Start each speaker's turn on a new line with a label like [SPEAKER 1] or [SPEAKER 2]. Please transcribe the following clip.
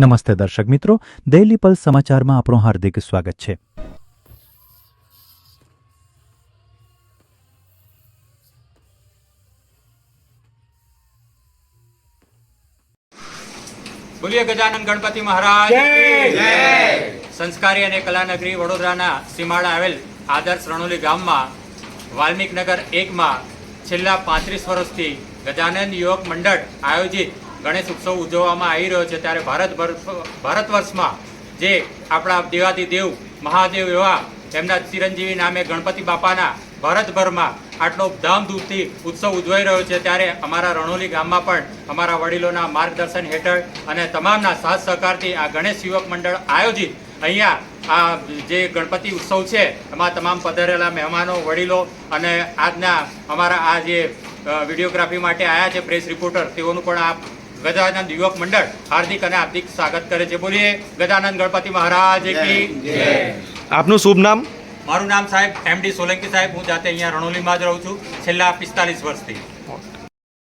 [SPEAKER 1] નમસ્તે દર્શક મિત્રો ડેઇલી પલ્સ સમાચારમાં આપણું હાર્દિક સ્વાગત છે.
[SPEAKER 2] બોલીએ ગજાનન ગણપતિ મહારાજ. સંસ્કારી અને કલાનગરી વડોદરાના સીમાડા આવેલ આદર્શ રણોલી ગામમાં વાલ્મીક નગર એકમાં છેલ્લા પાંત્રીસ વર્ષથી ગજાનંદ યુવક મંડળ આયોજિત ગણેશ ઉત્સવ ઉજવવામાં આવી રહ્યો છે ત્યારે ભારતભર ભારત વર્ષમાં જે આપણા દેવાદી દેવ, મહાદેવ એવા એમના ચિરંજીવી નામે ગણપતિ બાપાના ભારતભરમાં આટલો ધામધૂમથી ઉત્સવ ઉજવાઈ રહ્યો છે ત્યારે અમારા રણોલી ગામમાં પણ અમારા વડીલોના માર્ગદર્શન હેઠળ અને તમામના સાથ સહકારથી આ ગણેશ યુવક મંડળ આયોજિત અહીંયા આ જે ગણપતિ ઉત્સવ છે, એમાં તમામ પધારેલા મહેમાનો, વડીલો અને આજના અમારા આ જે વિડીયોગ્રાફી માટે આવ્યા છે પ્રેસ રિપોર્ટર, તેઓનું પણ આ ગજાનંદ યુવક મંડળ હાર્દિક અને હાર્દિક સ્વાગત કરે છે. બોલીએ ગજાનંદ ગણપતિ મહારાજ કી
[SPEAKER 3] આપનું શુભ નામ?
[SPEAKER 2] મારું નામ સાહેબ એમડી સોલંકી સાહેબ. હું જાતે અહીંયા રણોલીમાં જ રહું છું. છેલ્લા પિસ્તાલીસ વર્ષથી.